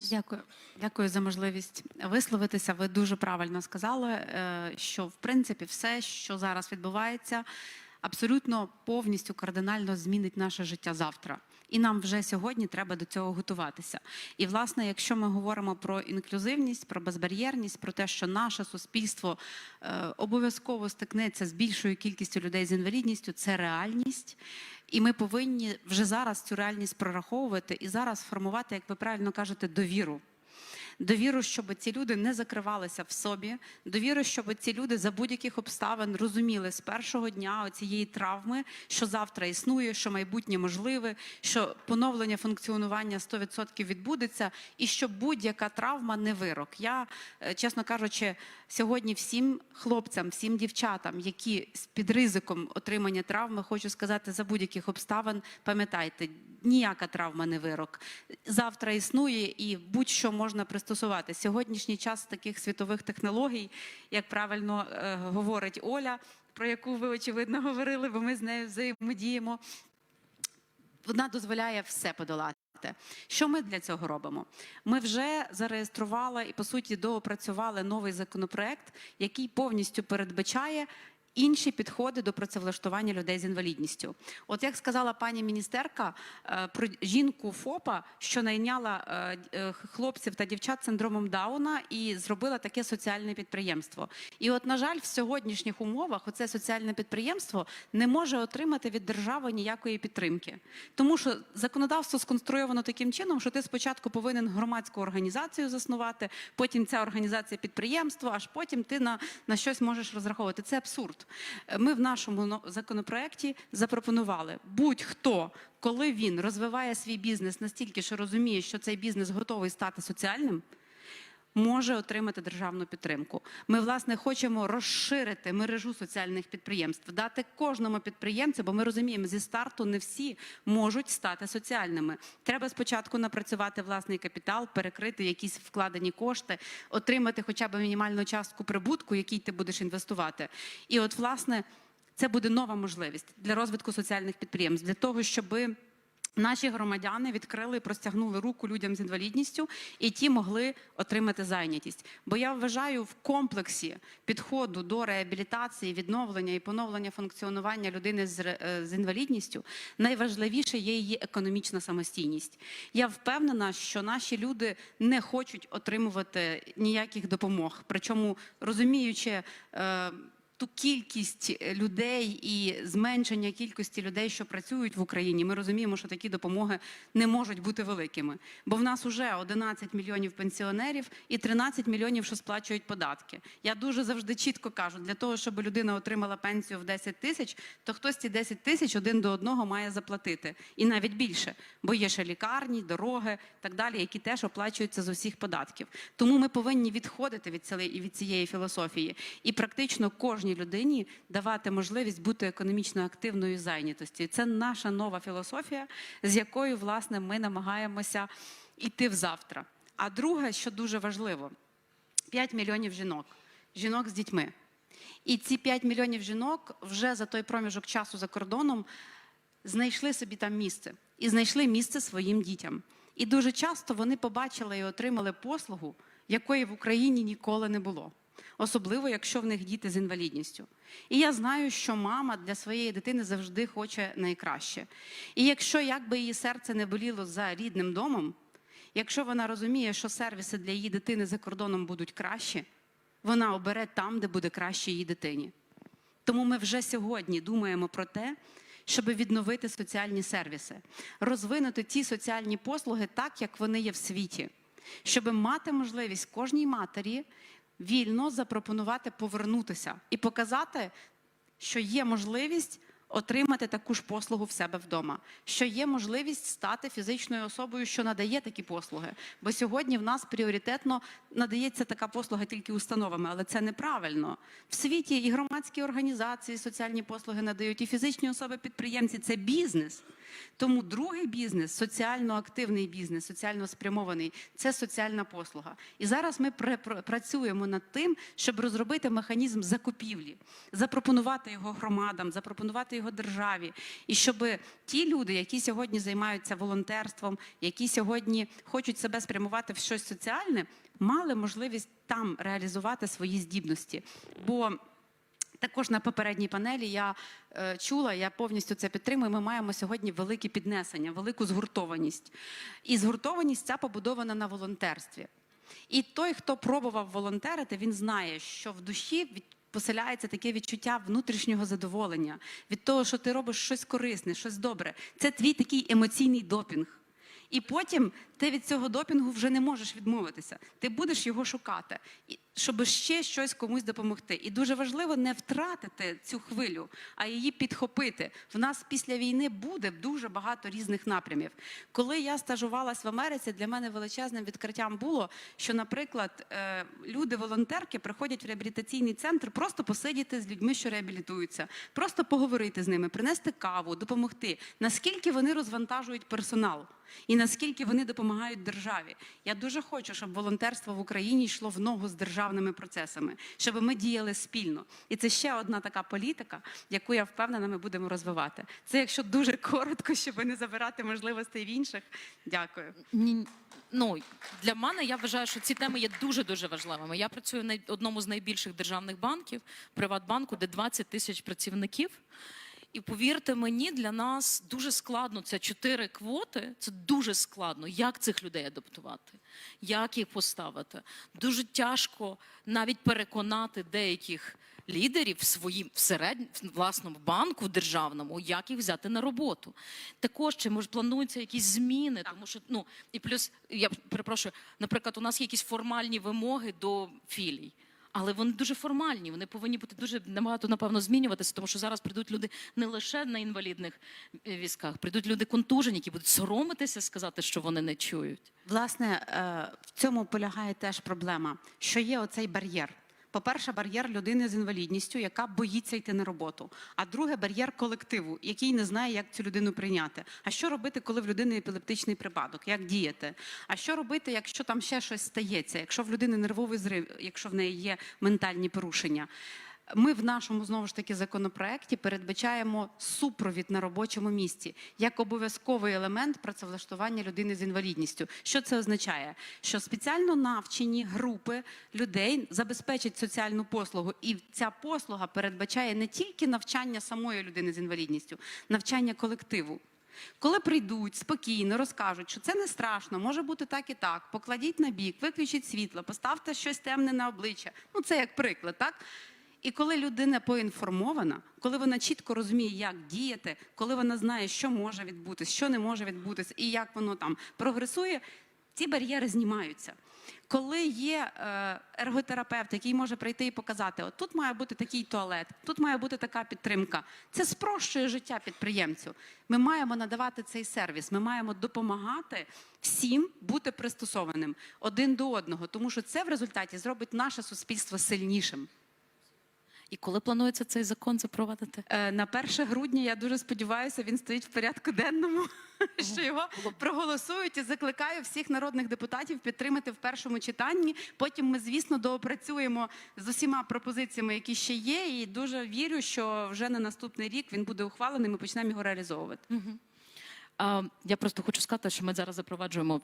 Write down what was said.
Дякую, дякую за можливість висловитися. Ви дуже правильно сказали, е, що в принципі все, що зараз відбувається, абсолютно повністю кардинально змінить наше життя завтра. І нам вже сьогодні треба до цього готуватися. І власне, якщо ми говоримо про інклюзивність, про безбар'єрність, про те, що наше суспільство е, обов'язково стикнеться з більшою кількістю людей з інвалідністю, це реальність. І ми повинні вже зараз цю реальність прораховувати і зараз формувати, як ви правильно кажете, довіру. Довіру, щоб ці люди не закривалися в собі, довіру, щоб ці люди за будь-яких обставин розуміли з першого дня цієї травми, що завтра існує, що майбутнє можливе, що поновлення функціонування 100% відбудеться, і що будь-яка травма не вирок. Я, е, чесно кажучи, сьогодні всім хлопцям, всім дівчатам, які під ризиком отримання травми, хочу сказати за будь-яких обставин, пам'ятайте, ніяка травма не вирок. Завтра існує і будь-що можна пристосувати. Сьогоднішній час таких світових технологій, як правильно е, говорить Оля, про яку ви очевидно говорили, бо ми з нею взаємодіємо. Вона дозволяє все подолати. Що ми для цього робимо? Ми вже зареєстрували і по суті доопрацювали новий законопроект, який повністю передбачає. Інші підходи до працевлаштування людей з інвалідністю. От як сказала пані міністерка е, про жінку ФОПа, що найняла е, е, хлопців та дівчат з синдромом Дауна і зробила таке соціальне підприємство. І от, на жаль, в сьогоднішніх умовах оце соціальне підприємство не може отримати від держави ніякої підтримки, тому що законодавство сконструйовано таким чином, що ти спочатку повинен громадську організацію заснувати, потім ця організація підприємство, аж потім ти на, на щось можеш розраховувати. Це абсурд. Ми в нашому но- законопроекті запропонували будь-хто, коли він розвиває свій бізнес настільки, що розуміє, що цей бізнес готовий стати соціальним. Може отримати державну підтримку. Ми власне хочемо розширити мережу соціальних підприємств, дати кожному підприємцю, бо ми розуміємо, зі старту не всі можуть стати соціальними. Треба спочатку напрацювати власний капітал, перекрити якісь вкладені кошти, отримати хоча б мінімальну частку прибутку, який ти будеш інвестувати. І от, власне, це буде нова можливість для розвитку соціальних підприємств, для того, щоби. Наші громадяни відкрили і простягнули руку людям з інвалідністю, і ті могли отримати зайнятість. Бо я вважаю, в комплексі підходу до реабілітації, відновлення і поновлення функціонування людини з, е, інвалідністю найважливіше є її економічна самостійність. Я впевнена, що наші люди не хочуть отримувати ніяких допомог, причому розуміючи. Е, ту кількість людей і зменшення кількості людей, що працюють в Україні, ми розуміємо, що такі допомоги не можуть бути великими. Бо в нас вже 11 мільйонів пенсіонерів і 13 мільйонів, що сплачують податки. Я дуже завжди чітко кажу, для того, щоб людина отримала пенсію в 10 тисяч, то хтось ці 10 тисяч один до одного має заплатити. І навіть більше, бо є ще лікарні, дороги так далі, які теж оплачуються з усіх податків. Тому ми повинні відходити від цієї, філософії і практично кожній людині давати можливість бути економічно активною і зайнятості. Це наша нова філософія, з якою власне ми намагаємося йти в завтра. А друге, що дуже важливо, 5 мільйонів жінок, жінок з дітьми. І ці 5 мільйонів жінок вже за той проміжок часу за кордоном знайшли собі там місце і знайшли місце своїм дітям. І дуже часто вони побачили і отримали послугу, якої в Україні ніколи не було. Особливо, якщо в них діти з інвалідністю. І я знаю, що мама для своєї дитини завжди хоче найкраще. І якщо як би її серце не боліло за рідним домом, якщо вона розуміє, що сервіси для її дитини за кордоном будуть кращі, вона обере там, де буде краще її дитині. Тому ми вже сьогодні думаємо про те, щоб відновити соціальні сервіси, розвинути ті соціальні послуги так, як вони є в світі, щоб мати можливість кожній матері вільно запропонувати повернутися і показати, що є можливість отримати таку ж послугу в себе вдома, що є можливість стати фізичною особою, що надає такі послуги. Бо сьогодні в нас пріоритетно надається така послуга тільки установами, але це неправильно. В світі і громадські організації соціальні послуги надають, і фізичні особи-підприємці це бізнес. Тому другий бізнес, соціально активний бізнес, соціально спрямований, це соціальна послуга. І зараз ми працюємо над тим, щоб розробити механізм закупівлі, запропонувати його громадам, запропонувати його державі, і щоб ті люди, які сьогодні займаються волонтерством, які сьогодні хочуть себе спрямувати в щось соціальне, мали можливість там реалізувати свої здібності. Бо також на попередній панелі я е, чула, я повністю це підтримую. Ми маємо сьогодні велике піднесення, велику згуртованість. І згуртованість ця побудована на волонтерстві. І той, хто пробував волонтерити, він знає, що в душі від. Поселяється таке відчуття внутрішнього задоволення від того, що ти робиш щось корисне, щось добре. Це твій такий емоційний допінг. І потім ти від цього допінгу вже не можеш відмовитися. Ти будеш його шукати, щоб ще щось комусь допомогти. І дуже важливо не втратити цю хвилю, а її підхопити. В нас після війни буде дуже багато різних напрямів. Коли я стажувалась в Америці, для мене величезним відкриттям було, що, наприклад, е, люди-волонтерки приходять в реабілітаційний центр просто посидіти з людьми, що реабілітуються, просто поговорити з ними, принести каву, допомогти. Наскільки вони розвантажують персонал і наскільки вони допомагають державі. Я дуже хочу, щоб волонтерство в Україні йшло в ногу з державними процесами, щоб ми діяли спільно. І це ще одна така політика, яку я впевнена, ми будемо розвивати. Це якщо дуже коротко, щоб не забирати можливостей в інших. Дякую. Ну для мене я вважаю, що ці теми є дуже дуже важливими. Я працюю на одному з найбільших державних банків, Приватбанку, де 20 тисяч працівників. І повірте мені, для нас дуже складно це чотири квоти. Це дуже складно. Як цих людей адаптувати, як їх поставити. Дуже тяжко навіть переконати деяких лідерів в своїм в середнь, власному банку державному, як їх взяти на роботу. Також чи може плануються якісь зміни, тому що ну і плюс я перепрошую, наприклад, у нас є якісь формальні вимоги до філій. Але вони дуже формальні, вони повинні бути дуже набагато, напевно, змінюватися, тому що зараз прийдуть люди не лише на інвалідних е, візках, прийдуть люди контужені, які будуть соромитися сказати, що вони не чують. Власне, е, в цьому полягає теж проблема, що є оцей бар'єр. По-перше, бар'єр людини з інвалідністю, яка боїться йти на роботу. А друге бар'єр колективу, який не знає, як цю людину прийняти. А що робити, коли в людини епілептичний припадок? Як діяти? А що робити, якщо там ще щось стається? Якщо в людини нервовий зрив, якщо в неї є ментальні порушення? Ми в нашому знову ж таки законопроекті передбачаємо супровід на робочому місці як обов'язковий елемент працевлаштування людини з інвалідністю. Що це означає? Що спеціально навчені групи людей забезпечать соціальну послугу, і ця послуга передбачає не тільки навчання самої людини з інвалідністю, навчання колективу. Коли прийдуть спокійно, розкажуть, що це не страшно, може бути так і так. Покладіть на бік, виключіть світло, поставте щось темне на обличчя. Ну це як приклад, так? І коли людина поінформована, коли вона чітко розуміє, як діяти, коли вона знає, що може відбутись, що не може відбутись, і як воно там прогресує, ці бар'єри знімаються. Коли є е, ерготерапевт, який може прийти і показати, от тут має бути такий туалет, тут має бути така підтримка. Це спрощує життя підприємцю. Ми маємо надавати цей сервіс. Ми маємо допомагати всім бути пристосованим один до одного, тому що це в результаті зробить наше суспільство сильнішим. І коли планується цей закон запровадити? Е, На 1 грудня я дуже сподіваюся, він стоїть в порядку денному, що його проголосують і закликаю всіх народних депутатів підтримати в першому читанні. Потім ми, звісно, доопрацюємо з усіма пропозиціями, які ще є, і дуже вірю, що вже на наступний рік він буде ухвалений. Ми почнемо його реалізовувати. Я просто хочу сказати, що ми зараз запроваджуємо